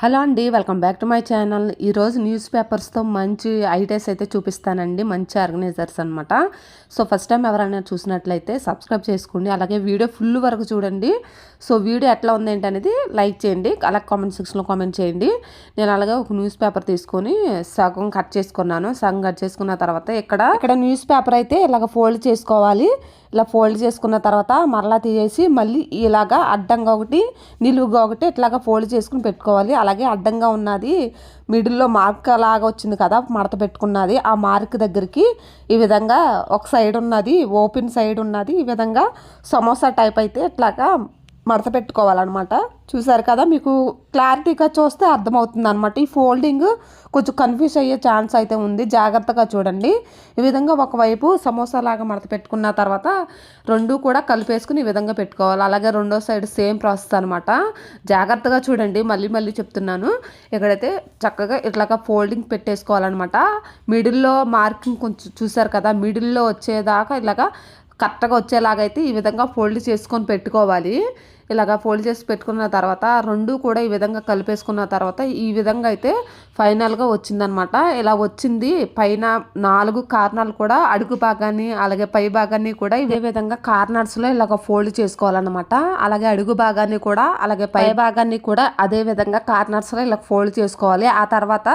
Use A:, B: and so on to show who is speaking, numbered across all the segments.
A: Hello అండి welcome back to my channel. ఈరోజు news పేపర్స్తో మంచి ఐడియాస్ అయితే చూపిస్తానండి మంచి ఆర్గనైజర్స్ అనమాట సో ఫస్ట్ టైం ఎవరైనా చూసినట్లయితే సబ్స్క్రైబ్ చేసుకోండి అలాగే వీడియో ఫుల్ వరకు చూడండి. సో వీడియో ఎట్లా ఉంది ఏంటి అనేది లైక్ చేయండి అలాగే కామెంట్ సెక్షన్లో కామెంట్ చేయండి. నేను అలాగే ఒక న్యూస్ పేపర్ తీసుకొని సగం కట్ చేసుకున్నాను. సగం కట్ చేసుకున్న తర్వాత ఇక్కడ ఇక్కడ న్యూస్ పేపర్ అయితే ఇలాగ ఫోల్డ్ చేసుకోవాలి. ఇలా ఫోల్డ్ చేసుకున్న తర్వాత మరలా తీసేసి మళ్ళీ ఇలాగా అడ్డంగా ఒకటి నిలువుగా ఒకటి ఇట్లాగా ఫోల్డ్ చేసుకుని పెట్టుకోవాలి. అలాగే అడ్డంగా ఉన్నది మిడిల్లో మార్క్ లాగా వచ్చింది కదా మడత పెట్టుకున్నది. ఆ మార్క్ దగ్గరికి ఈ విధంగా ఒక సైడ్ ఉన్నది ఓపెన్ సైడ్ ఉన్నది. ఈ విధంగా సమోసా టైప్ అయితే ఇట్లాగా మడత పెట్టుకోవాలన్నమాట. చూసారు కదా మీకు క్లారిటీగా చూస్తే అర్థమవుతుంది అనమాట ఈ ఫోల్డింగ్ కొంచెం కన్ఫ్యూజ్ అయ్యే ఛాన్స్ అయితే ఉంది. జాగ్రత్తగా చూడండి. ఈ విధంగా ఒకవైపు సమోసా లాగా మడత పెట్టుకున్న తర్వాత రెండు కూడా కలిపేసుకుని ఈ విధంగా పెట్టుకోవాలి. అలాగే రెండో సైడ్ సేమ్ ప్రాసెస్ అనమాట జాగ్రత్తగా చూడండి. మళ్ళీ మళ్ళీ చెప్తున్నాను. ఇక్కడైతే చక్కగా ఇట్లాగా ఫోల్డింగ్ పెట్టేసుకోవాలన్నమాట. మిడిల్లో మార్కింగ్ కొంచెం చూసారు కదా మిడిల్లో వచ్చేదాకా ఇలాగా కరెక్ట్గా వచ్చేలాగైతే ఈ విధంగా ఫోల్డ్ చేసుకొని పెట్టుకోవాలి. ఇలాగ ఫోల్డ్ చేసి పెట్టుకున్న తర్వాత రెండు కూడా ఈ విధంగా కలిపేసుకున్న తర్వాత ఈ విధంగా అయితే ఫైనల్గా వచ్చిందనమాట ఇలా వచ్చింది. పైన నాలుగు కార్నర్లు కూడా అడుగు భాగాన్ని అలాగే పై భాగాన్ని కూడా ఇదే విధంగా కార్నర్స్లో ఇలాగ ఫోల్డ్ చేసుకోవాలన్నమాట. అలాగే అడుగు భాగాన్ని కూడా అలాగే పై భాగాన్ని కూడా అదే విధంగా కార్నర్స్లో ఇలా ఫోల్డ్ చేసుకోవాలి. ఆ తర్వాత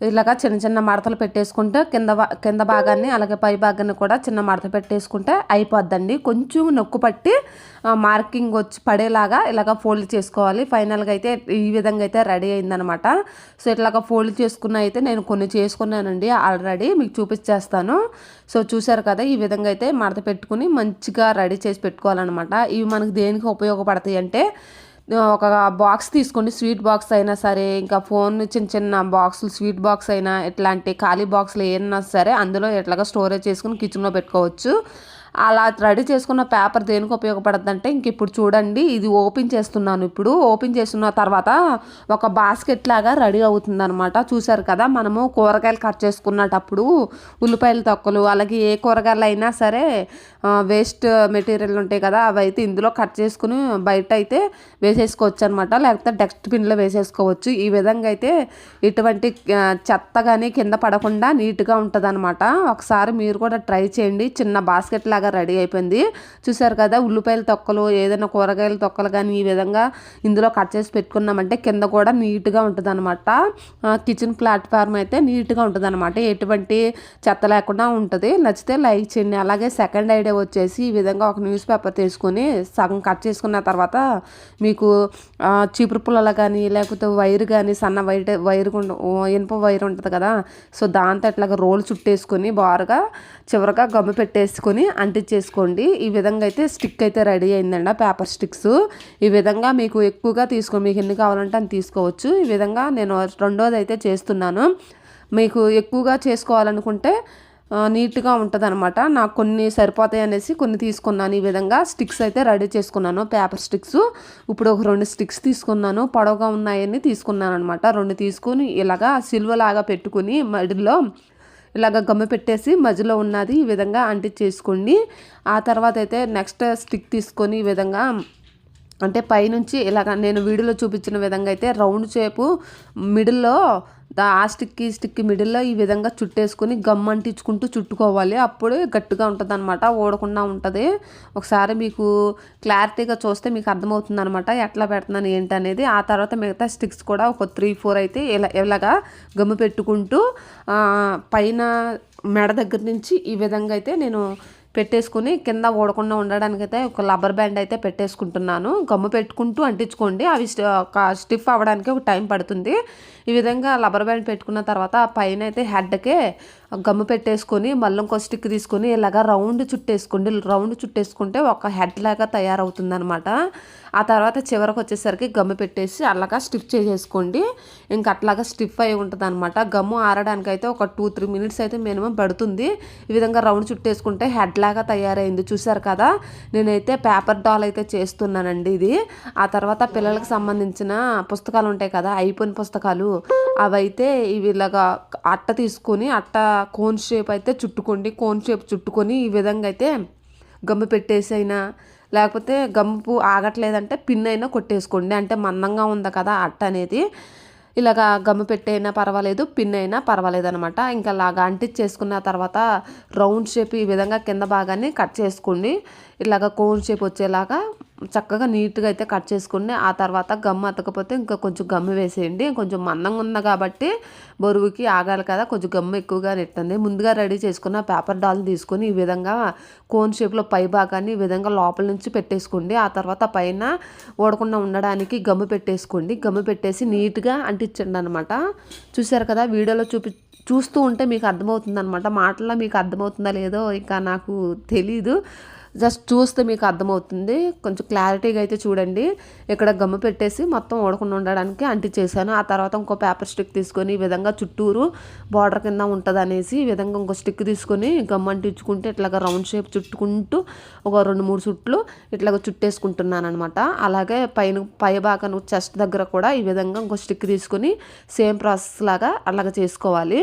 A: ఇలాగా చిన్న చిన్న మడతలు పెట్టేసుకుంటే కింద కింద భాగాన్ని అలాగే పై భాగాన్ని కూడా చిన్న మడత పెట్టేసుకుంటే అయిపోద్దండి. కొంచెం నొక్కు పట్టి మార్కింగ్ వచ్చి పడేలాగా ఇలాగ ఫోల్డ్ చేసుకోవాలి. ఫైనల్గా అయితే ఈ విధంగా అయితే రెడీ అయిందనమాట. సో ఇట్లాగా ఫోల్డ్ చేసుకున్న అయితే నేను కొన్ని చేసుకున్నానండి. ఆల్రెడీ మీకు చూపించేస్తాను. సో చూసారు కదా ఈ విధంగా అయితే మడత పెట్టుకుని మంచిగా రెడీ చేసి పెట్టుకోవాలన్నమాట. ఇవి మనకు దేనికి ఉపయోగపడతాయి అంటే ఒక బాక్స్ తీసుకోండి. స్వీట్ బాక్స్ అయినా సరే ఇంకా ఫోన్ చిన్న చిన్న బాక్సులు స్వీట్ బాక్స్ అయినా ఇట్లాంటి ఖాళీ బాక్సులు ఏమన్నా సరే అందులో ఎట్లాగా స్టోరేజ్ చేసుకుని కిచెన్లో పెట్టుకోవచ్చు. అలా రెడీ చేసుకున్న పేపర్ దేనికి ఉపయోగపడుతుంది అంటే ఇంక ఇప్పుడు చూడండి ఇది ఓపెన్ చేస్తున్నాను ఇప్పుడు. ఓపెన్ చేస్తున్న తర్వాత ఒక బాస్కెట్ లాగా రెడీ అవుతుంది అనమాట చూసారు కదా మనము కూరగాయలు కట్ చేసుకున్నటప్పుడు ఉల్లిపాయల తొక్కలు అలాగే ఏ కూరగాయలు అయినా సరే వేస్ట్ మెటీరియల్ ఉంటాయి కదా అవి అయితే ఇందులో కట్ చేసుకుని బయట అయితే వేసేసుకోవచ్చు అనమాట లేకపోతే డస్ట్బిన్లో వేసేసుకోవచ్చు. ఈ విధంగా అయితే ఇటువంటి చెత్త కానీ కింద పడకుండా నీట్గా ఉంటుంది అనమాట ఒకసారి మీరు కూడా ట్రై చేయండి. చిన్న బాస్కెట్ లాగా బాగా రెడీ అయిపోయింది. చూసారు కదా ఉల్లిపాయల తొక్కలు ఏదైనా కూరగాయల తొక్కలు కానీ ఈ విధంగా ఇందులో కట్ చేసి పెట్టుకున్నామంటే కింద కూడా నీట్గా ఉంటుంది అనమాట కిచెన్ ప్లాట్ఫామ్ అయితే నీట్గా ఉంటుంది అనమాట ఎటువంటి చెత్త లేకుండా ఉంటుంది. నచ్చితే లైక్ చేయండి. అలాగే సెకండ్ ఐడియా వచ్చేసి ఈ విధంగా ఒక న్యూస్ పేపర్ తీసుకొని సగం కట్ చేసుకున్న తర్వాత మీకు చీపురు పుల్లలు కానీ లేకపోతే వైర్ కానీ సన్న వైర్ వైర్ ఇనుప వైర్ ఉంటుంది కదా సో దాంతో ఇట్లాగా రోల్ చుట్టేసుకొని బారుగా చివరగా గమ్ము పెట్టేసుకొని అంటించేసుకోండి. ఈ విధంగా అయితే స్టిక్ అయితే రెడీ అయిందండి పేపర్ స్టిక్స్. ఈ విధంగా మీకు ఎక్కువగా తీసుకో మీకు ఎన్ని కావాలంటే అని తీసుకోవచ్చు. ఈ విధంగా నేను రెండోది అయితే చేస్తున్నాను. మీకు ఎక్కువగా చేసుకోవాలనుకుంటే నీట్గా ఉంటుంది అనమాట నాకు కొన్ని సరిపోతాయి అనేసి కొన్ని తీసుకున్నాను. ఈ విధంగా స్టిక్స్ అయితే రెడీ చేసుకున్నాను పేపర్ స్టిక్స్. ఇప్పుడు ఒక రెండు స్టిక్స్ తీసుకున్నాను. పొడవుగా ఉన్నాయని తీసుకున్నాను అనమాట రెండు తీసుకుని ఇలాగా సిల్వలాగా పెట్టుకుని మడిలో ఇలాగ గమ్మ పెట్టేసి మధ్యలో ఉన్నది ఈ విధంగా అంటించేసుకోండి. ఆ తర్వాత అయితే నెక్స్ట్ స్టిక్ తీసుకొని ఈ విధంగా అంటే పైనుంచి ఇలాగ నేను వీడియోలో చూపించిన విధంగా అయితే రౌండ్ షేపు మిడిల్లో ఆ స్టిక్కి స్టిక్కి మిడిల్లో ఈ విధంగా చుట్టేసుకొని గమ్ అంటించుకుంటూ చుట్టుకోవాలి. అప్పుడు గట్టిగా ఉంటుంది అనమాట ఓడకుండా ఉంటుంది. ఒకసారి మీకు క్లారిటీగా చూస్తే మీకు అర్థమవుతుంది అనమాట ఎట్లా పెడుతున్నాను ఏంటి అనేది ఆ తర్వాత మిగతా స్టిక్స్ కూడా ఒక త్రీ ఫోర్ అయితే ఇలా ఇలాగా గమ్ము పెట్టుకుంటూ పైన మెడ దగ్గర నుంచి ఈ విధంగా అయితే నేను పెట్టేసుకుని కింద ఓడకుండా ఉండడానికైతే ఒక రబ్బర్ బ్యాండ్ అయితే పెట్టేసుకుంటున్నాను. గమ్ము పెట్టుకుంటూ అంటించుకోండి. అవి ఒక స్టిఫ్ అవ్వడానికి ఒక టైం పడుతుంది. ఈ విధంగా రబ్బర్ బ్యాండ్ పెట్టుకున్న తర్వాత పైన అయితే హెడ్కే గమ్ము పెట్టేసుకొని మళ్ళీ ఇంకో స్టిక్ తీసుకొని ఇలాగా రౌండ్ చుట్టేసుకోండి. రౌండ్ చుట్టేసుకుంటే ఒక హెడ్ లాగా తయారవుతుంది అనమాట ఆ తర్వాత చివరికి వచ్చేసరికి గమ్ము పెట్టేసి అలాగా స్టిఫ్ చేసేసుకోండి. ఇంకా అట్లాగా స్టిఫ్ అయి ఉంటుంది అనమాట గమ్ము ఆరడానికి అయితే ఒక టూ త్రీ మినిట్స్ అయితే మినిమం పడుతుంది. ఈ విధంగా రౌండ్ చుట్టేసుకుంటే హెడ్ లాగా తయారైంది. చూసారు కదా? నేనైతే పేపర్ డాల్ అయితే చేస్తున్నానండి ఇది. ఆ తర్వాత పిల్లలకు సంబంధించిన పుస్తకాలు ఉంటాయి కదా? అయిపోయిన పుస్తకాలు. అవైతే ఇవి ఇలాగా అట్ట తీసుకొని అట్ట కోన్ షేప్ అయితే చుట్టుకోండి. కోన్ షేప్ చుట్టుకొని ఈ విధంగా అయితే గమ్ము పెట్టేసైనా లేకపోతే గంపు ఆగట్లేదంటే పిన్ అయినా కొట్టేసుకోండి. అంటే మందంగా ఉంది కదా అట్ట అనేది. ఇలాగా గమ్ము పెట్టైనా పర్వాలేదు పిన్ అయినా పర్వాలేదు అనమాట ఇంకా అలాగా అంటించేసుకున్న తర్వాత రౌండ్ షేప్ ఈ విధంగా కింద భాగాన్ని కట్ చేసుకోండి. ఇలాగ కోన్ షేప్ వచ్చేలాగా చక్కగా నీట్గా అయితే కట్ చేసుకోండి ఆ తర్వాత గమ్ము అతకపోతే ఇంకా కొంచెం గమ్ము వేసేయండి. కొంచెం మందంగా ఉంది కాబట్టి బరువుకి ఆగాలి కదా కొంచెం గమ్ము ఎక్కువగా నెట్టండి. ముందుగా రెడీ చేసుకున్న పేపర్ డాల్ తీసుకొని ఈ విధంగా కోన్ షేప్లో పై భాగాన్ని ఈ విధంగా లోపల నుంచి పెట్టేసుకోండి. ఆ తర్వాత పైన ఓడకుండా ఉండడానికి గమ్ము పెట్టేసుకోండి. గమ్ము పెట్టేసి నీట్గా అంటించండి అనమాట చూసారు కదా వీడియోలో చూపి చూస్తూ ఉంటే మీకు అర్థమవుతుంది అనమాట మాటల్లో మీకు అర్థమవుతుందా లేదో ఇంకా నాకు తెలీదు. జస్ట్ చూస్తే మీకు అర్థమవుతుంది. కొంచెం క్లారిటీగా అయితే చూడండి. ఇక్కడ గమ్మ పెట్టేసి మొత్తం ఓడకుండా ఉండడానికి అంటించేసాను ఆ తర్వాత ఇంకో పేపర్ స్టిక్ తీసుకొని ఈ విధంగా చుట్టూరు బార్డర్ కింద ఉంటుంది అనేసి ఈ విధంగా ఇంకో స్టిక్ తీసుకొని గమ్ అంటించుకుంటే ఇట్లాగా రౌండ్ షేప్ చుట్టుకుంటూ ఒక రెండు మూడు చుట్లు ఇట్లాగ చుట్టేసుకుంటున్నాను అనమాట అలాగే పైన పై భాగం చెస్ట్ దగ్గర కూడా ఈ విధంగా ఇంకో స్టిక్ తీసుకొని సేమ్ ప్రాసెస్ లాగా అలాగ చేసుకోవాలి.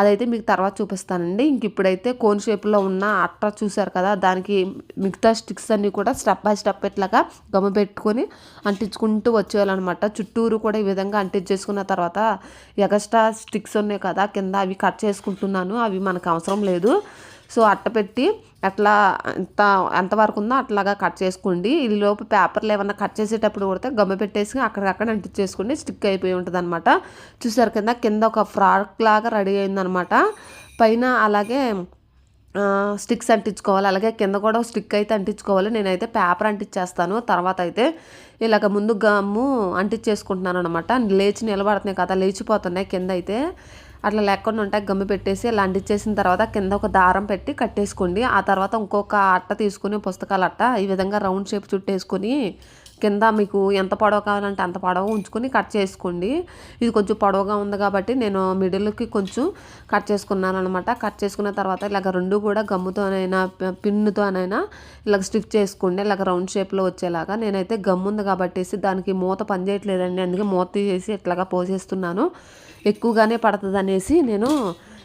A: అదైతే మీకు తర్వాత చూపిస్తానండి. ఇంక ఇప్పుడైతే కోన్ షేప్లో ఉన్న అట్ట చూసారు కదా దానికి మిగతా స్టిక్స్ అన్నీ కూడా స్టెప్ బై స్టెప్ ఇట్లాగా గమ పెట్టుకొని అంటించుకుంటూ వచ్చేయాలన్నమాట. చుట్టూరు కూడా ఈ విధంగా అంటించేసుకున్న తర్వాత ఎగస్ట్రా స్టిక్స్ ఉన్నాయి కదా కింద అవి కట్ చేసుకుంటున్నాను అవి మనకు అవసరం లేదు. సో అట్ట పెట్టి అట్లా ఎంత ఎంతవరకు ఉందో అట్లాగా కట్ చేసుకోండి. ఈ లోపు పేపర్లు ఏమన్నా కట్ చేసేటప్పుడు కొడితే గమ్మ పెట్టేసి అక్కడికక్కడ అంటించేసుకోండి. స్టిక్ అయిపోయి ఉంటుంది అనమాట చూసారు కింద కింద ఒక ఫ్రాక్ లాగా రెడీ అయిందనమాట పైన అలాగే స్టిక్స్ అంటించుకోవాలి. అలాగే కింద కూడా స్టిక్ అయితే అంటించుకోవాలి. నేనైతే పేపర్ అంటించేస్తాను. తర్వాత అయితే ఇలాగ ముందు గమ్ము అంటించేసుకుంటున్నాను అనమాట లేచి నిలబడుతున్నాయి కదా లేచిపోతున్నాయి కింద అయితే. అట్లా లేకుండా ఉంటాయి గమ్మి పెట్టేసి ఇలా అంటించేసిన తర్వాత కింద ఒక దారం పెట్టి కట్టేసుకోండి. ఆ తర్వాత ఇంకొక అట్ట తీసుకుని పుస్తకాల అట్ట ఈ విధంగా రౌండ్ షేప్ చుట్టేసుకొని కింద మీకు ఎంత పొడవ కావాలంటే అంత పొడవ ఉంచుకొని కట్ చేసుకోండి. ఇది కొంచెం పొడవుగా ఉంది కాబట్టి నేను మిడిల్కి కొంచెం కట్ చేసుకున్నాను అనమాట కట్ చేసుకున్న తర్వాత ఇలాగ రెండు కూడా గమ్ముతోనైనా పిన్నుతోనైనా ఇలాగ స్టిచ్ చేసుకోండి. ఇలాగ రౌండ్ షేప్లో వచ్చేలాగా. నేనైతే గమ్ముంది కాబట్టి దానికి మూత పనిచేయట్లేదండి. అందుకే మూత తీసేసి ఇట్లాగా పోసేస్తున్నాను. ఎక్కువగానే పడుతుంది అనేసి నేను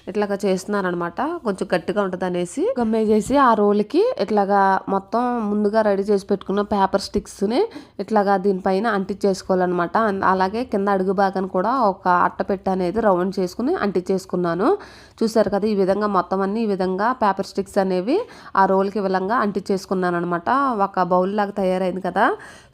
A: ఇట్లాగా చేస్తున్నాను అనమాట కొంచెం గట్టిగా ఉంటుంది అనేసి గమ్మేసేసి ఆ రోల్కి ఇట్లాగా మొత్తం ముందుగా రెడీ చేసి పెట్టుకున్న పేపర్ స్టిక్స్ని ఇట్లాగా దీనిపైన అంటించేసుకోవాలన్నమాట. అలాగే కింద అడుగు భాగాన్ని కూడా ఒక అట్టపెట్ట అనేది రౌండ్ చేసుకుని అంటించేసుకున్నాను. చూసారు కదా ఈ విధంగా మొత్తం అన్ని ఈ విధంగా పేపర్ స్టిక్స్ అనేవి ఆ రోల్కి విధంగా అంటించేసుకున్నాను అనమాట ఒక బౌల్ లాగా తయారైంది కదా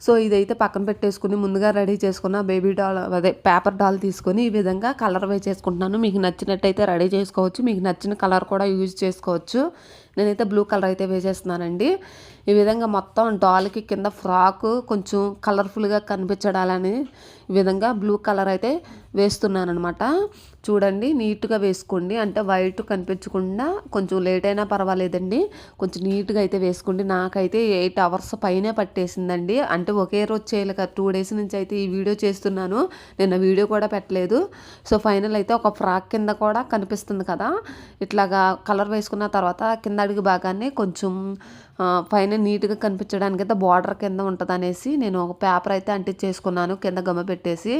A: సో ఇదైతే పక్కన పెట్టేసుకుని ముందుగా రెడీ చేసుకున్న బేబీ డాల్ అదే పేపర్ డాల్ తీసుకొని ఈ విధంగా కలర్ వే చేసుకుంటున్నాను. మీకు నచ్చినట్టయితే రెడీ చేసుకోవచ్చు. మీకు నచ్చిన కలర్ కూడా యూజ్ చేసుకోవచ్చు. నేనైతే బ్లూ కలర్ అయితే వేసేస్తున్నానండి. ఈ విధంగా మొత్తం డాల్కి కింద ఫ్రాక్ కొంచెం కలర్ఫుల్గా కనిపించడాలని ఈ విధంగా బ్లూ కలర్ అయితే వేస్తున్నాను అనమాట చూడండి నీట్గా వేసుకోండి. అంటే వైట్ కనిపించకుండా కొంచెం లేట్ అయినా పర్వాలేదండి. కొంచెం నీట్గా అయితే వేసుకోండి. నాకైతే ఎయిట్ అవర్స్ పైనే పట్టేసిందండి. అంటే ఒకే రోజు చేయాలి కదా. టూ డేస్ నుంచి అయితే ఈ వీడియో చేస్తున్నాను. నిన్న వీడియో కూడా పెట్టలేదు. సో ఫైనల్ అయితే ఒక ఫ్రాక్ కింద కూడా కనిపిస్తుంది కదా. ఇట్లాగా కలర్ వేసుకున్న తర్వాత కింద అడుగు భాగాన్ని కొంచెం పైన నీట్గా కనిపించడానికి అయితే బార్డర్ కింద ఉంటుంది అనేసి నేను ఒక పేపర్ అయితే అంటించేసుకున్నాను కింద గమ్మ పెట్టేసి.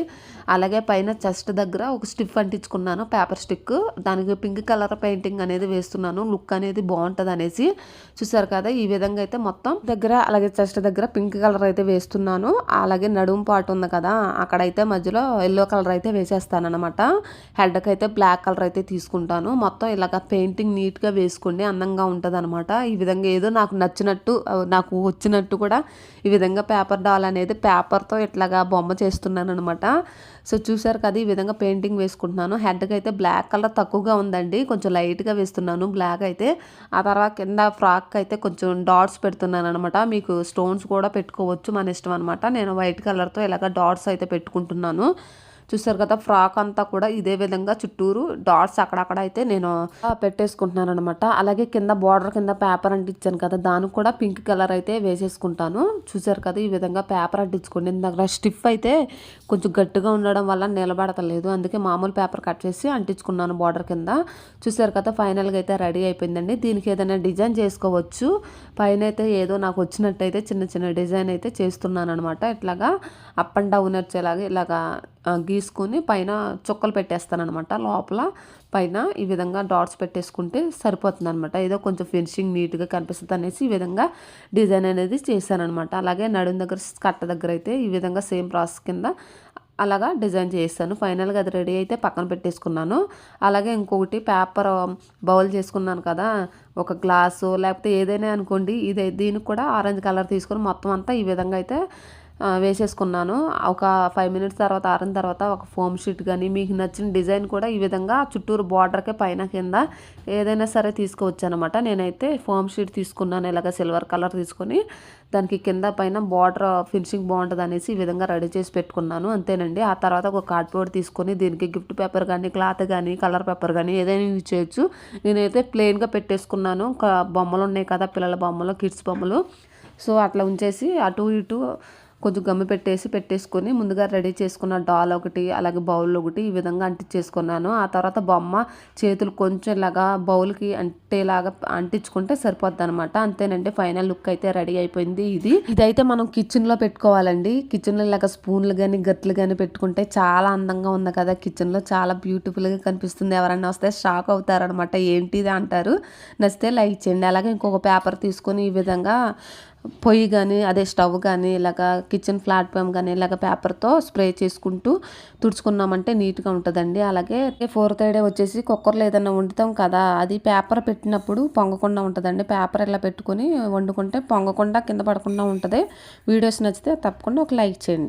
A: అలాగే పైన చెస్ట్ దగ్గర ఒక స్టిఫ్ అంటించుకున్నాను పేపర్ స్టిక్. దానికి పింక్ కలర్ పెయింటింగ్ అనేది వేస్తున్నాను లుక్ అనేది బాగుంటుంది అనేసి చూసారు కదా ఈ విధంగా అయితే మొత్తం దగ్గర అలాగే చెస్ట్ దగ్గర పింక్ కలర్ అయితే వేస్తున్నాను. అలాగే నడుము పాటు ఉంది కదా అక్కడైతే మధ్యలో ఎల్లో కలర్ అయితే వేసేస్తాను అనమాట హెడ్కి అయితే బ్లాక్ కలర్ అయితే తీసుకుంటాను. మొత్తం ఇలాగ పెయింటింగ్ నీట్గా వేసుకుని అందంగా ఉంటుంది ఈ విధంగా ఏదో నాకు నచ్చినట్టు నాకు వచ్చినట్టు కూడా ఈ విధంగా పేపర్ డాల్ అనేది పేపర్తో ఇట్లాగా బొమ్మ చేస్తున్నాను అనమాట సో చూసారు కదా ఈ విధంగా పెయింటింగ్ వేసుకుంటున్నాను. హెడ్కి అయితే బ్లాక్ కలర్ తక్కువగా ఉందండి. కొంచెం లైట్గా వేస్తున్నాను బ్లాక్ అయితే. ఆ తర్వాత కింద ఫ్రాక్ అయితే కొంచెం డాట్స్ పెడుతున్నాను అనమాట మీకు స్టోన్స్ కూడా పెట్టుకోవచ్చు మన ఇష్టం అనమాట నేను వైట్ కలర్తో ఇలాగ డాట్స్ అయితే పెట్టుకుంటున్నాను. చూసారు కదా ఫ్రాక్ అంతా కూడా ఇదే విధంగా చుట్టూరు డాట్స్ అక్కడక్కడ అయితే నేను పెట్టేసుకుంటున్నాను అనమాట అలాగే కింద బార్డర్ కింద పేపర్ అంటించాను కదా దానికి కూడా పింక్ కలర్ అయితే వేసేసుకుంటాను. చూసారు కదా ఈ విధంగా పేపర్ అంటించుకోండి. ఇందాక స్టిఫ్ అయితే కొంచెం గట్టిగా ఉండడం వల్ల నిలబడతలేదు. అందుకే మామూలు పేపర్ కట్ చేసి అంటించుకున్నాను బార్డర్ కింద. చూసారు కదా ఫైనల్గా అయితే రెడీ అయిపోయిందండి. దీనికి ఏదైనా డిజైన్ చేసుకోవచ్చు. పైన అయితే ఏదో నాకు వచ్చినట్టయితే చిన్న చిన్న డిజైన్ అయితే చేస్తున్నాను అనమాట ఇట్లాగా అప్ అండ్ డౌన్ వచ్చేలాగా ఇలాగా తీసుకొని పైన చుక్కలు పెట్టేస్తాను అనమాట లోపల పైన ఈ విధంగా డాట్స్ పెట్టేసుకుంటే సరిపోతుంది అనమాట ఏదో కొంచెం ఫినిషింగ్ నీట్గా కనిపిస్తుంది అనేసి ఈ విధంగా డిజైన్ అనేది చేశాను అనమాట అలాగే నడుం దగ్గర కట్ట దగ్గర అయితే ఈ విధంగా సేమ్ ప్రాసెస్ కింద అలాగా డిజైన్ చేస్తాను ఫైనల్గా అది రెడీ అయితే పక్కన పెట్టేసుకున్నాను. అలాగే ఇంకొకటి పేపర్ బౌల్ చేసుకున్నాను కదా ఒక గ్లాసు లేకపోతే ఏదైనా అనుకోండి ఇది దీనికి కూడా ఆరెంజ్ కలర్ తీసుకొని మొత్తం అంతా ఈ విధంగా అయితే వేసేసుకున్నాను. ఒక ఫైవ్ మినిట్స్ తర్వాత ఆరిన తర్వాత ఒక ఫోమ్ షీట్ కానీ మీకు నచ్చిన డిజైన్ కూడా ఈ విధంగా చుట్టూరు బార్డర్కే పైన కింద ఏదైనా సరే తీసుకోవచ్చు అనమాట నేనైతే ఫోమ్ షీట్ తీసుకున్నాను ఇలాగ సిల్వర్ కలర్ తీసుకొని. దానికి కింద పైన బార్డర్ ఫినిషింగ్ బాగుంటుంది అనేసి ఈ విధంగా రెడీ చేసి పెట్టుకున్నాను. అంతేనండి. ఆ తర్వాత ఒక కార్డ్బోర్డ్ తీసుకొని దీనికి గిఫ్ట్ పేపర్ కానీ క్లాత్ కానీ కలర్ పేపర్ కానీ ఏదైనా యూజ్ చేయొచ్చు. నేనైతే ప్లెయిన్గా పెట్టేసుకున్నాను. బొమ్మలు ఉన్నాయి కదా పిల్లల బొమ్మలు కిడ్స్ బొమ్మలు. సో అట్లా ఉంచేసి అటు ఇటు కొంచెం గమ్మి పెట్టేసి పెట్టేసుకొని ముందుగా రెడీ చేసుకున్న డాల్ ఒకటి అలాగే బౌల్ ఒకటి ఈ విధంగా అంటించేసుకున్నాను. ఆ తర్వాత బొమ్మ చేతులు కొంచెం ఇలాగా బౌల్కి అంటేలాగా అంటించుకుంటే సరిపోద్ది అనమాట అంతేనండి ఫైనల్ లుక్ అయితే రెడీ అయిపోయింది ఇది. ఇదైతే మనం కిచెన్లో పెట్టుకోవాలండి. కిచెన్లో ఇలాగ స్పూన్లు కానీ గట్లు కానీ పెట్టుకుంటే చాలా అందంగా ఉంది కదా. కిచెన్లో చాలా బ్యూటిఫుల్గా కనిపిస్తుంది. ఎవరైనా వస్తే షాక్ అవుతారనమాట ఏంటిది అంటారు? నచ్చితే లైక్ చేయండి. అలాగే ఇంకొక పేపర్ తీసుకొని ఈ విధంగా పొయ్యి కానీ అదే స్టవ్ కానీ ఇలాగ కిచెన్ ప్లాట్ఫామ్ కానీ ఇలాగ పేపర్తో స్ప్రే చేసుకుంటూ తుడుచుకున్నామంటే నీట్గా ఉంటుందండి. అలాగే ఫోర్త్ డే వచ్చేసి కుక్కర్లో ఏదైనా వండుతాం కదా అది పేపర్ పెట్టినప్పుడు పొంగకుండా ఉంటుందండి. పేపర్ ఇలా పెట్టుకొని వండుకుంటే పొంగకుండా కింద పడకుండా ఉంటుంది. వీడియోస్ నచ్చితే తప్పకుండా ఒక లైక్ చేయండి.